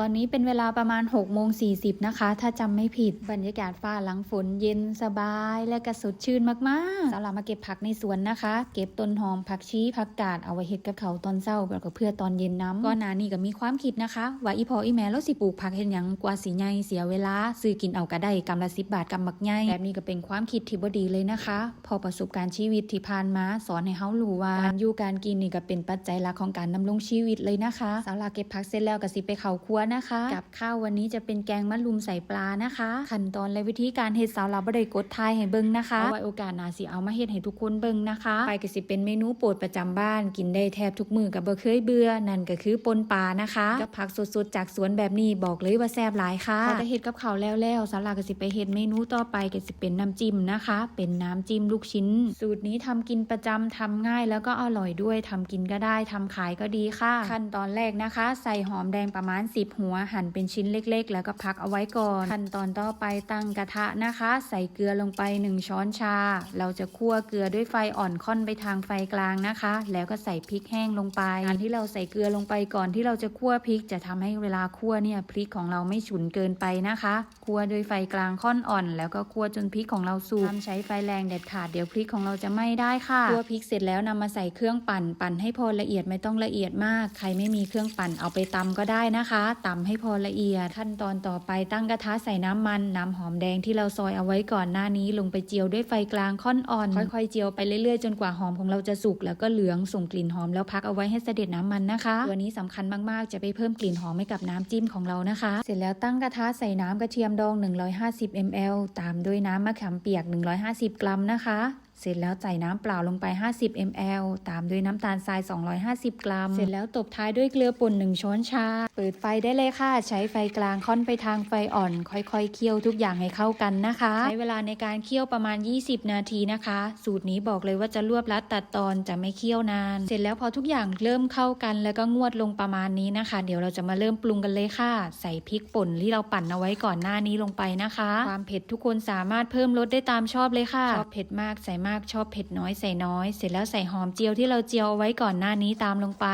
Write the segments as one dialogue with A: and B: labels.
A: ตอนนี้เป็นเวลาประมาณ6โมง40 นะคะ ถ้าจำไม่ผิดบรรยากาศฟ้าหลังฝนเย็นสบายและก็สดชื่นมากๆสำหรับมาเก็บผักในสวนนะคะ เก็บต้นหอมผักชีผักกาดเอาไว้เฮ็ดกับเขาตอนเช้าแล้วก็เพื่อตอนเย็นน้ำก็หนานี่ก็มีความคิดนะคะ ว่าอีพออีแม่เราสิปลูกผักเฮ็ดหยังกว่าสิใหญ่เสียเวลา ซื้อกินเอาก็ได้กำละ10บบาทกำบักใหญ่แบบนี้ก็เป็นความคิดที่บ่ดีเลยนะคะ พอประสบการณ์ชีวิตที่ผ่านมาสอนให้เฮารู้ว่าการอยู่การกินนี่ก็เป็นปัจจัยหลักของการดำรงชีวิตเลยนะคะสำหรับเก็บผักเสร็จแล้วก็สิไปเขาครัวนะคะ กับข้าววันนี้จะเป็นแกงมะรุมใส่ปลานะคะ ขั้นตอนและวิธีการเฮ็ดสาวเราบ่ได้กดทายให้เบิ่งนะคะเอาไว้โอกาสหน้าสิเอามาเฮ็ดให้ทุกคนเบิ่งนะคะ ไปก็สิเป็นเมนูโปรดประจำบ้าน กินได้แทบทุกมื้อก็บ่เคยเบื่อนั่นก็คือปนปลานะคะกับผักสดๆจากสวนแบบนี้บอกเลยว่าแซ่บหลายค่ะพอได้เฮ็ดกับข้าวแล้วแล้วสาวเราก็สิไปเฮ็ดเมนูต่อไปก็สิเป็นน้ำจิ้มนะคะ เป็นน้ำจิ้มลูกชิ้น สูตรนี้ทำกินประจำทำง่ายแล้วก็อร่อยด้วยทำกินก็ได้ทำขายก็ดีค่ะ ขั้นตอนแรกนะคะ ใส่หอมแดงประมาณ 10หัวหั่นเป็นชิ้นเล็กๆ แล้วก็พักเอาไว้ก่อน ขั้นตอนต่อไปตั้งกระทะนะคะ ใส่เกลือลงไป 1 ช้อนชา เราจะคั่วเกลือด้วยไฟอ่อนค่อนไปทางไฟกลางนะคะ แล้วก็ใส่พริกแห้งลงไปการที่เราใส่เกลือลงไปก่อนที่เราจะคั่วพริก จะทำให้เวลาคั่วเนี่ยพริกของเราไม่ฉุนเกินไปนะคะคั่วด้วยไฟกลางค่อนอ่อน แล้วก็คั่วจนพริกของเราสุกห้ามใช้ไฟแรงเด็ดขาดเดี๋ยวพริกของเราจะไหม้ได้ค่ะคั่วพริกเสร็จแล้วนำมาใส่เครื่องปั่นปั่นให้พอละเอียดไม่ต้องละเอียดมาก ใครไม่มีเครื่องปั่นเอาไปตำก็ได้นะคะตำให้พอละเอียด ขั้นตอนต่อไปตั้งกระทะใส่น้ำมันน้ำหอมแดงที่เราซอยเอาไว้ก่อนหน้านี้ลงไปเจียวด้วยไฟกลางค่อนอ่อน ค่อยๆเจียวไปเรื่อยๆ จนกว่าหอมของเราจะสุกแล้วก็เหลืองส่งกลิ่นหอมแล้วพักเอาไว้ให้เสด็จน้ำมันนะคะ ตัวนี้สำคัญมากๆ จะไปเพิ่มกลิ่นหอมให้กับน้ำจิ้มของเรานะคะ เสร็จแล้วตั้งกระทะใส่น้ำกระเทียมดอง 150 ml ตามด้วยน้ำมะขามเปียก 150 กรัมนะคะ เสร็จแล้วใส่น้ำเปล่าลงไป 50 ml ตามด้วยน้ำตาลทราย 250 กรัม เสร็จแล้วตบท้ายด้วยเกลือป่น 1 ช้อนชา เปิดไฟได้เลยค่ะ ใช้ไฟกลางค่อนไปทางไฟอ่อน ค่อยๆ เคี่ยวทุกอย่างให้เข้ากันนะคะ ใช้เวลาในการเคี่ยวประมาณ 20 นาทีนะคะ สูตรนี้บอกเลยว่าจะรวบรัดตัดตอนจะไม่เคี่ยวนาน เสร็จแล้วพอทุกอย่างเริ่มเข้ากันแล้วก็งวดลงประมาณนี้นะคะ เดี๋ยวเราจะมาเริ่มปรุงกันเลยค่ะ ใส่พริกป่นที่เราปั่นเอาไว้ก่อนหน้านี้ลงไปนะคะ ความเผ็ดทุกคนสามารถเพิ่มลดได้ตามชอบเลยค่ะชอบเผ็ดมากใส่มากชอบเผ็ดน้อยใส่น้อย เสร็จแล้วใส่หอมเจียวที่เราเจียวเอาไว้ก่อนหน้านี้ตามลงไป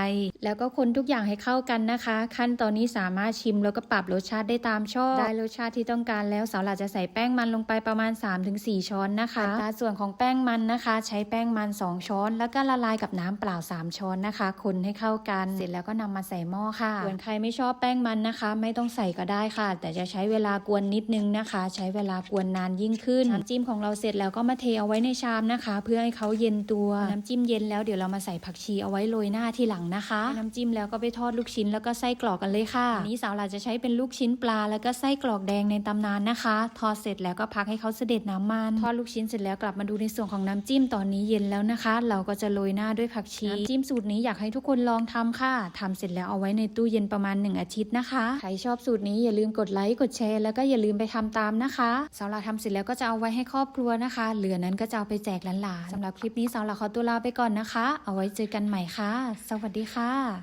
A: แล้วก็คนทุกอย่างให้เข้ากันนะคะ ขั้นตอนนี้สามารถชิมแล้วก็ปรับรสชาติได้ตามชอบได้รสชาติที่ต้องการแล้วสาวหลาจะใส่แป้งมันลงไปประมาณ 3-4 ช้อนนะคะัตราส่วนของแป้งมันนะคะ ใช้แป้งมัน 2 ช้อน แล้วก็ละลายกับน้ำเปล่า 3 ช้อนนะคะ คนให้เข้ากันเสร็จแล้วก็นำมาใส่หม้อค่ะส่วนใครไม่ชอบแป้งมันนะคะ ไม่ต้องใส่ก็ได้ค่ะ แต่จะใช้เวลากวนนิดนึงนะคะ ใช้เวลากวนนานยิ่งขึ้นน้ำจิ้มของเราเสร็จแล้วก็มาเทเอาไว้ในชามนะคะ เพื่อให้เขาเย็นตัว น้ำจิ้มเย็นแล้วเดี๋ยวเรามาใส่ผักชีเอาไว้โรยหน้าที่หลังนะคะ น้ำจิ้มแล้วก็ไปทอดลูกชิ้นแล้วก็ไส้กรอกกันเลยค่ะอันนี้สาวหลาจะใช้เป็นลูกชิ้นปลา แล้วก็ไส้กรอกแดงในตำนานนะคะ ทอดเสร็จแล้วก็พักให้เขาเสด็จน้ำมันทอดลูกชิ้นเสร็จแล้วกลับมาดูในส่วนของน้ำจิ้มตอนนี้เย็นแล้วนะคะ เราก็จะโรยหน้าด้วยผักชีน้ำจิ้มสูตรนี้อยากให้ทุกคนลองทำค่ะทำเสร็จแล้วเอาไว้ในตู้เย็นประมาณ 1 อาทิตย์นะคะใครชอบสูตรนี้อย่าลืมกดไลค์กดแชร์แล้วก็อย่าลืมไปทำตามนะคะสาวหลาทำเสร็จแล้วก็จะเอาไว้ให้ครอบครัวนะคะ เหลือนั้นก็จะเอาไปแจกหลานๆสำหรับคลิปนี้สาวหลาขอตัวลาไปก่อนนะคะ เอาไว้เจอกันใหม่ค่ะ สวัสดีค่ะ